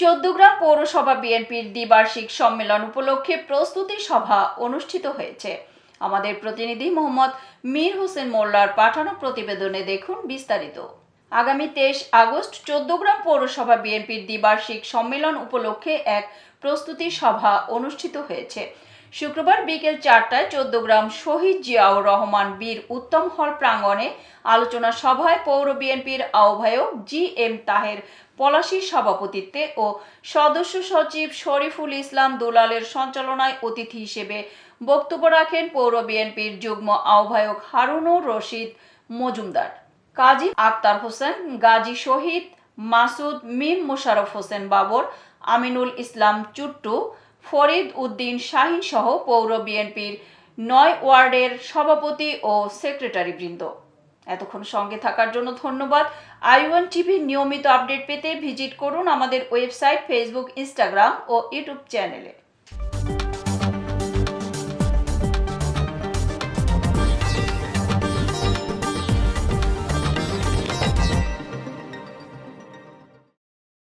চৌদ্দগ্রাম পৌরসভা বিএনপির দ্বিবার্ষিক সম্মেলন উপলক্ষে প্রস্তুতি সভা অনুষ্ঠিত হয়েছে। আমাদের প্রতিনিধি মোহাম্মদ মীর হোসেন মোল্লার পাঠানো প্রতিবেদনে দেখুন বিস্তারিত। আগামী তেইশ আগস্ট চৌদ্দগ্রাম পৌরসভা বিএনপির দ্বিবার্ষিক সম্মেলন উপলক্ষে এক প্রস্তুতি সভা অনুষ্ঠিত হয়েছে। শুক্রবার বিকেল চারটায় চৌদ্দগ্রাম শহীদ জিয়াউর রহমান বীর উত্তম হল প্রাঙ্গণে আলোচনা সভায় পৌর বিএনপির আহ্বায়ক জি এম তাহের পলাশির সভাপতিত্বে ও সদস্য সচিব শরীফুল ইসলাম দুলালের সঞ্চালনায় অতিথি হিসেবে বক্তব্য রাখেন পৌর বিএনপির যুগ্ম আহ্বায়ক হারুনুর রশিদ মজুমদার। কাজী আক্তার হোসেন, গাজী শহীদ মাসুদ, মিম মোশারফ হোসেন বাবর, আমিনুল ইসলাম চুট্টু ফরিদ উদ্দিন শাহিন সহ পৌর বিএনপির নয় ওয়ার্ডের সভাপতি ও সেক্রেটারি বৃন্দ এতক্ষণ সঙ্গে থাকার জন্য ধন্যবাদ। আইওয়ান টিভির নিয়মিত আপডেট পেতে ভিজিট করুন আমাদের ওয়েবসাইট, ফেসবুক, ইনস্টাগ্রাম ও ইউটিউব চ্যানেলে।